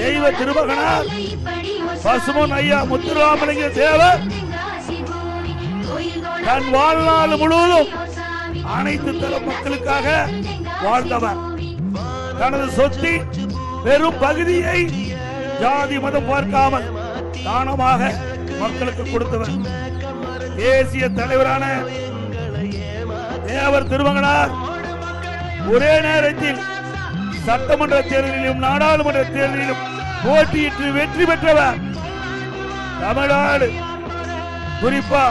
தெய்வ திருமகனார் பசுமன் ஐயா முத்துராமலிங்க தேவர். தன் வாழ்நாள் முழுவதும் அனைத்து தர மக்களுக்காக வாழ்ந்தவர். தனது சொத்தி பெரும் பகுதியை ஜாதி மதம் பார்க்காமல் தானமாக மக்களுக்கு கொடுத்தவர். தேசிய தலைவரான தேவர் திருமகனார். ஒரே நேரத்தில் சட்டமன்ற தேர்தலிலும் நாடாளுமன்ற தேர்தலிலும் போட்டியிட்டு வெற்றி பெற்றவர் தமிழ்நாடு. குறிப்பா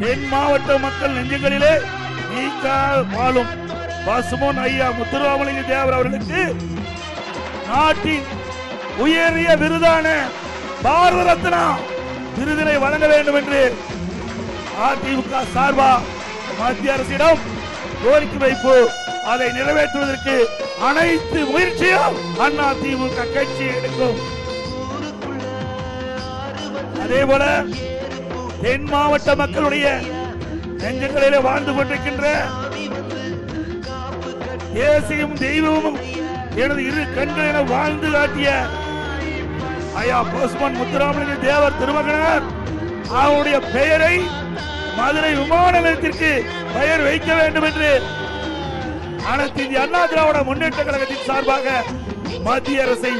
தென் மாவட்ட மக்கள் நெஞ்சங்களிலே நீக்கா வாழும் பசுமோன் ஐயா முத்துராமலிங்க தேவர் அவர்களுக்கு நாட்டின் உயரிய விருதான பாரத ரத்னா விருதினை வழங்க வேண்டும் என்று அதிமுக சார்பா மத்திய அரசிடம் கோரிக்கை வைப்பு. அதை நிறைவேற்றுவதற்கு அனைத்து முயற்சியும் அண்ணா திமுக கட்சி எடுக்கும். அதே போல தென் மாவட்ட மக்களுடைய நெஞ்சங்களிலே வாழ்ந்து கொண்டிருக்கின்ற தேசியம் தெய்வமும் எனது இரு கண்களில வாழ்ந்து காட்டிய ஐயா போஸ்மான் முத்துராமலிங்க தேவர் திருமகனார் அவருடைய பெயரை மதுரை விமான நிலையத்திற்கு பெயர் வைக்க வேண்டும் என்று அனைத்து இந்திய அண்ணா திராவிட முன்னேற்ற கழகத்தின் சார்பாக மத்திய அரசை